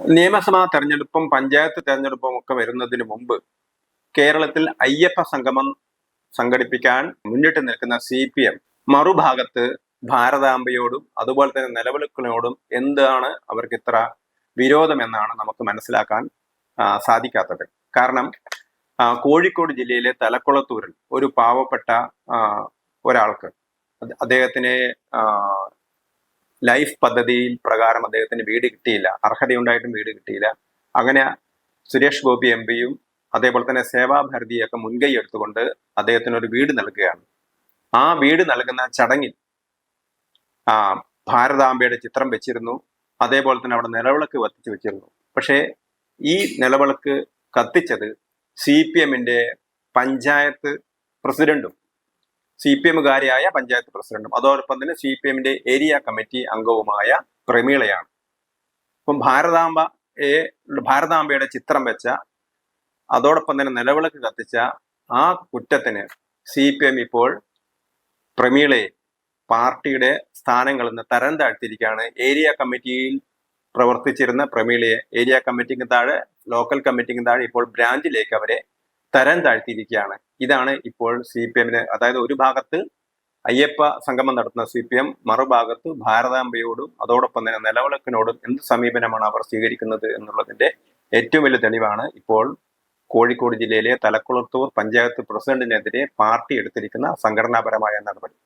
നിയമസഭാ തെരഞ്ഞെടുപ്പും പഞ്ചായത്ത് തെരഞ്ഞെടുപ്പും ഒക്കെ വരുന്നതിന് മുമ്പ് കേരളത്തിൽ അയ്യപ്പ സംഗമം സംഘടിപ്പിക്കാൻ മുന്നിട്ട് നിൽക്കുന്ന സി പി എം മറുഭാഗത്ത് ഭാരതാംബയോടും അതുപോലെ തന്നെ നിലവിളക്കിനോടും എന്താണ് അവർക്ക് ഇത്ര വിരോധമെന്നാണ് നമുക്ക് മനസ്സിലാക്കാൻ സാധിക്കാത്തത്. കാരണം കോഴിക്കോട് ജില്ലയിലെ തലക്കുളത്തൂരിൽ ഒരു പാവപ്പെട്ട ഒരാൾക്ക് അദ്ദേഹത്തിനെ ലൈഫ് പദ്ധതിയിൽ പ്രകാരം അദ്ദേഹത്തിന് വീട് കിട്ടിയില്ല. അർഹതയുണ്ടായിട്ടും വീട് കിട്ടിയില്ല. അങ്ങനെ സുരേഷ് ഗോപി എം പിയും അതേപോലെ തന്നെ സേവാഭാരതിയൊക്കെ മുൻകൈ എടുത്തുകൊണ്ട് അദ്ദേഹത്തിന് ഒരു വീട് നൽകുകയാണ്. ആ വീട് നൽകുന്ന ചടങ്ങിൽ ആ ഭാരതാംബയുടെ ചിത്രം വെച്ചിരുന്നു. അതേപോലെ തന്നെ അവിടെ നിലവിളക്ക് കത്തിച്ചു വെച്ചിരുന്നു. പക്ഷേ ഈ നിലവിളക്ക് കത്തിച്ചത് സി പി എമ്മിന്റെ പഞ്ചായത്ത് പ്രസിഡന്റും സി പി എമ്മുകാരിയായ പഞ്ചായത്ത് പ്രസിഡന്റും അതോടൊപ്പം തന്നെ സി പി എമ്മിന്റെ ഏരിയ കമ്മിറ്റി അംഗവുമായ പ്രമീളയാണ്. അപ്പം ഭാരതാംബ ഭാരതാംബയുടെ ചിത്രം വെച്ച അതോടൊപ്പം തന്നെ നിലവിളക്ക് കത്തിച്ച ആ കുറ്റത്തിന് സി പി എം ഇപ്പോൾ പ്രമീളയെ പാർട്ടിയുടെ സ്ഥാനങ്ങളിൽ നിന്ന് തരം താഴ്ത്തിയിരിക്കുകയാണ്. ഏരിയ കമ്മിറ്റിയിൽ പ്രവർത്തിച്ചിരുന്ന പ്രമീളയെ ഏരിയ കമ്മിറ്റിക്ക് താഴെ ലോക്കൽ കമ്മിറ്റിക്ക് താഴെ ഇപ്പോൾ ബ്രാഞ്ചിലേക്ക് അവരെ തരം താഴ്ത്തിയിരിക്കുകയാണ്. ഇതാണ് ഇപ്പോൾ സി പി എമ്മിന് അതായത് ഒരു ഭാഗത്ത് അയ്യപ്പ സംഗമം നടത്തുന്ന സി പി എം മറുഭാഗത്ത് ഭാരതാംബയോടും അതോടൊപ്പം തന്നെ നിലവിളക്കിനോടും എന്ത് സമീപനമാണ് അവർ സ്വീകരിക്കുന്നത് എന്നുള്ളതിന്റെ ഏറ്റവും വലിയ തെളിവാണ് ഇപ്പോൾ കോഴിക്കോട് ജില്ലയിലെ തലക്കുളത്തൂർ പഞ്ചായത്ത് പ്രസിഡന്റിനെതിരെ പാർട്ടി എടുത്തിരിക്കുന്ന സംഘടനാപരമായ നടപടി.